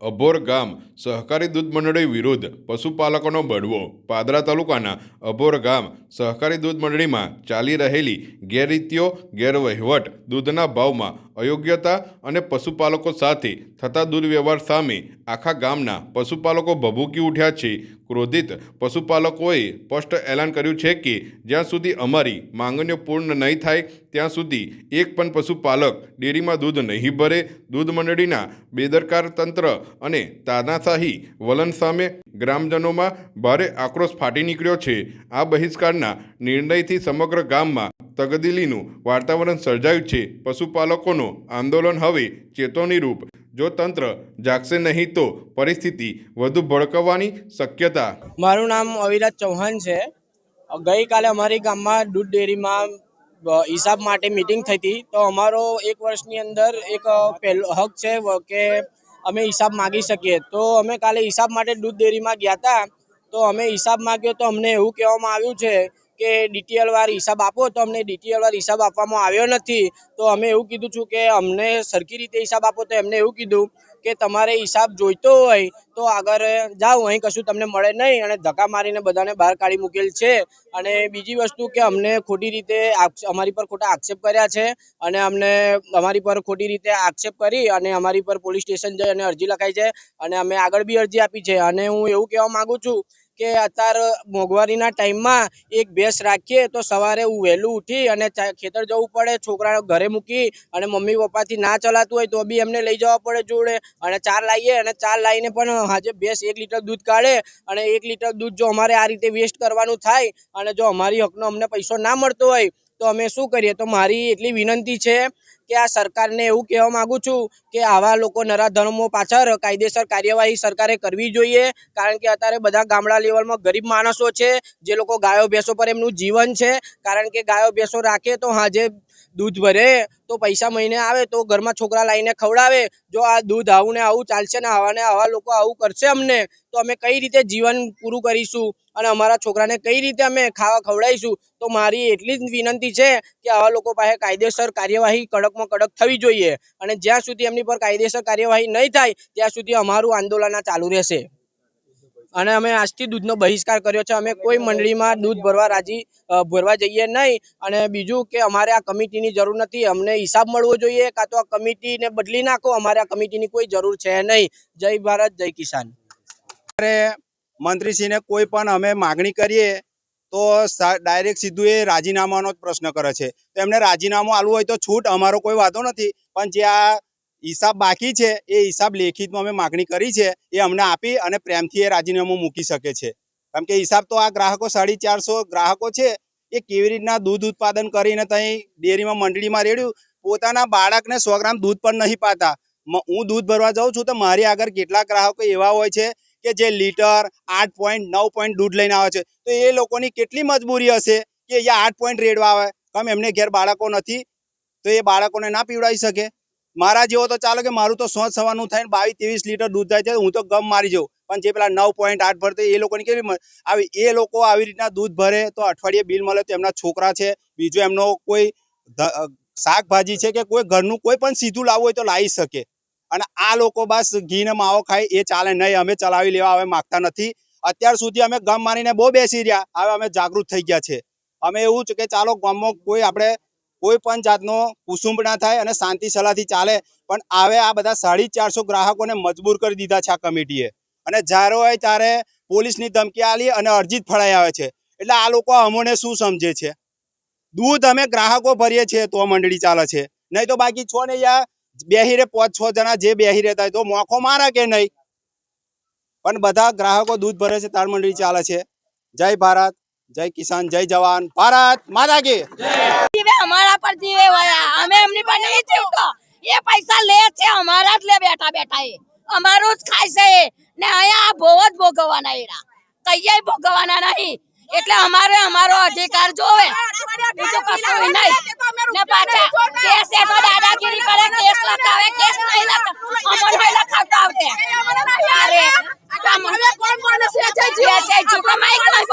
અભોર ગામ સહકારી દૂધ મંડળી વિરુદ્ધ પશુપાલકોનો બળવો. પાદરા તાલુકાના અભોર ગામ સહકારી દૂધ મંડળીમાં ચાલી રહેલી ગેરરીતિઓ, ગેરવહીવટ દૂધના ભાવમાં અયોગ્યતા અને પશુપાલકો સાથે થતા દુર્વ્યવહાર સામે આખા ગામના પશુપાલકો ભભૂકી ઉઠ્યા છે. ક્રોધિત પશુપાલકોએ સ્પષ્ટ એલાન કર્યું છે કે જ્યાં સુધી અમારી માંગણીઓ પૂર્ણ નહીં થાય, ત્યાં સુધી એક પણ પશુપાલક ડેરીમાં દૂધ નહીં ભરે. દૂધ મંડળીના બેદરકાર તંત્ર અને તાનાશાહી વલણ સામે ગ્રામજનોમાં ભારે આક્રોશ ફાટી નીકળ્યો છે. આ બહિષ્કારના નિર્ણયથી સમગ્ર ગામમાં તગદીલીનું વાતાવરણ સર્જાયું છે. પશુપાલકોનું આંદોલન હવે ચેતવણીરૂપ જો તંત્ર જાગશે નહીં તો પરિસ્થિતિ વધુ ભડકવાની શક્યતા. મારું નામ અવિરાજ ચૌહાણ છે. ગઈકાલે અમારી ગામમાં દૂધ ડેરીમાં હિસાબ માટે મિટિંગ થઈ હતી. તો અમારો એક વર્ષની અંદર એક પહેલો હક છે કે અમે હિસાબ માગી શકીએ. તો અમે કાલે હિસાબ માટે દૂધ ડેરીમાં ગયા હતા. તો અમે હિસાબ માગ્યો તો અમને એવું કહેવામાં આવ્યું છે કે ડીટીએલ વાર હિસાબ આપો, તો અમને ડીટીએલ વાર હિસાબ આપવામાં આવ્યો નથી. તો અમે એવું કીધું છું કે અમને સરખી રીતે હિસાબ આપો તો એમને એવું કીધું કે તમારે હિસાબ જોઈતો હોય તો આગળ જાઓ, અહીં કશું તમને મળે નહીં અને ધક્કા મારીને બધાને બહાર કાઢી મૂકેલ છે. અને બીજી વસ્તુ કે અમને ખોટી રીતે અમારી પર ખોટા આક્ષેપ કર્યા છે અને અમને અમારી પર ખોટી રીતે આક્ષેપ કરી અને અમારી પર પોલીસ સ્ટેશન જઈ અને અરજી લખાઈ છે અને અમે આગળ બી અરજી આપી છે. અને હું એવું કહેવા માગું છું કે અત્યારે મોંઘવારીના ટાઈમમાં એક ભેંસ રાખીએ તો સવારે હું વહેલું ઉઠી અને ખેતર જવું પડે, છોકરાને ઘરે મૂકી અને મમ્મી પપ્પાથી ના ચલાતું હોય તો બી એમને લઈ જવા પડે જોડે અને ચાર લાવીએ અને ચાર લાવીને પણ આજે ભેંસ એક લીટર દૂધ કાઢે અને એક લીટર દૂધ જો અમારે આ રીતે વેસ્ટ કરવાનું થાય અને જો અમારી હકનો અમને પૈસો ના મળતો હોય તો અમે શું કરીએ? તો મારી એટલી વિનંતી છે કે આ સરકારને એવું કહેવા માગું છું કે આવા લોકો નરાધર્મો પાછળ કાયદેસર કાર્યવાહી સરકારે કરવી જોઈએ. કારણ કે અત્યારે બધા ગામડા લેવલમાં ગરીબ માણસો છે. જે લોકો ગાયો ભેંસો પર એમનું જીવન છે. કારણ કે ગાયો ભેંસો રાખે તો હાજે દૂધ ભરે, તો પૈસા મહિને આવે, તો ઘરમાં છોકરા લાવીને ખવડાવે. જો આ દૂધ આવું ને આવું ચાલશે ને આવા ને આવા લોકો આવું કરશે અમને, તો અમે કઈ રીતે જીવન પૂરું કરીશું? અને અમારા છોકરાને કઈ રીતે અમે ખાવા ખવડાવીશું? તો મારી એટલી જ વિનંતી છે કે આવા લોકો પાસે કાયદેસર કાર્યવાહી કડકમાં કડક થવી જોઈએ અને જ્યાં સુધી એમની પર કાયદેસર કાર્યવાહી નહીં થાય, ત્યાં સુધી અમારું આંદોલન ચાલુ રહેશે. અને અમે આજથી દૂધનો બહિષ્કાર કર્યો છે. અમે કોઈ મંડળીમાં દૂધ ભરવા રાજી ભરવા જઈએ નહીં. અને બીજું કે અમારે આ કમિટીની જરૂર નથી. અમને હિસાબ મળવો જોઈએ કાં તો આ કમિટીને બદલી નાખો. અમારે આ કમિટીની કોઈ જરૂર છે નહીં. જય ભારત, જય કિસાન. મંત્રીશ્રીને કોઈ પણ અમે માગણી કરીએ તો ડાયરેક્ટ સીધું એ રાજીનામાનો જ પ્રશ્ન કરે છે. તો એમને રાજીનામું આલવું હોય તો છૂટ, અમારો કોઈ વાંધો નથી. પણ જે આ હિસાબ બાકી છે, એ હિસાબ લેખિતમાં અમે માગણી કરી છે, એ અમને આપી અને પ્રેમથી એ રાજીનામું મૂકી શકે છે. કેમ કે હિસાબ તો આ ગ્રાહકો સાડી ચારસો ગ્રાહકો છે, એ કેવી રીતના દૂધ ઉત્પાદન કરીને ત્યાં ડેરીમાં, મંડળીમાં રેડ્યું? પોતાના બાળકને સો ગ્રામ દૂધ પણ નહીં પાતા. હું દૂધ ભરવા જાઉં છું તો મારી આગળ કેટલાક ગ્રાહકો એવા હોય છે કે જે લીટર આઠ પોઈન્ટ નવ પોઈન્ટ દૂધ લઈને આવે છે. તો એ લોકોની કેટલી મજબૂરી હશે કે અહીંયા આઠ પોઈન્ટ રેડવા આવે? કમ એમને ઘેર બાળકો નથી? તો એ બાળકોને ના પીવડાવી શકે? મારા જેવો તો ચાલો કે મારું તો સોચ સવારનું થઈને બાવીસ ત્રેવીસ લીટર દૂધ થાય છે હું તો ગમ મારી જાઉં. પણ જે પેલા નવ પોઈન્ટ આઠ ભરતો એ લોકોની કેવી આવી, એ લોકો આવી રીતના દૂધ ભરે તો અઠવાડિયે બિલ મળે તો એમના છોકરા છે, બીજો એમનો કોઈ શાકભાજી છે કે કોઈ ઘરનું કોઈ પણ સીધું લાવવું હોય તો લાવી શકે. અને આ લોકો બસ ઘી ને માવો ખાય, એ ચાલે નહીં, અમે ચલાવી લેવા હવે માગતા નથી. અત્યાર સુધી અમે ગમ મારીને બહુ બેસી રહ્યા, હવે અમે જાગૃત થઈ ગયા છે. અમે એવું છે કે ચાલો ગામમાં કોઈ આપણે કોઈ પણ જાતનો કુસુંબ ના થાય અને શાંતિ સલાહથી ચાલે, પણ હવે આ બધા સાડી ચારસો ગ્રાહકોને મજબૂર કરી દીધા છે આ કમિટીએ. અને જ્યારે હોય ત્યારે પોલીસની ધમકી આલી અને અરજી ફળાઈ આવે છે. એટલે આ લોકો અમોને શું સમજે છે? દૂધ અમે ગ્રાહકો ભરીએ છીએ તો મંડળી ચાલે છે. નહીં તો બાકી છો ને યાર બેહી રે પાંચ છ જણા જે બેહી રહેતા તો મોખો મારે કે નહીં? પણ બધા ગ્રાહકો દૂધ ભરે છે તાર ચાલે છે. જય ભારત, જય કિસાન, જય જવાન. ભારત માતા કે. અમારા પર જીવે અમે એમની પર નહીં જીવતો. એ પૈસા લે છે, અમારા જ લે બેઠા બેઠા એ અમારું જ ખાય છે. ને અહીંયા ભોવ જ ભોગવવાના એરા. કઈ ભોગવવાના નહીં. એટલે અમારે અમારો અધિકાર જોવે. બીજું કશું નહીં. ને પાછા કેસ એ તો દાદાગીરી કરે કેસ લખાવે કેસ નહીં લખાવે અમર હોય લખાવતા આવતે અરે કોણ કોણ છે? જે જે જુગમાઈ કોઈ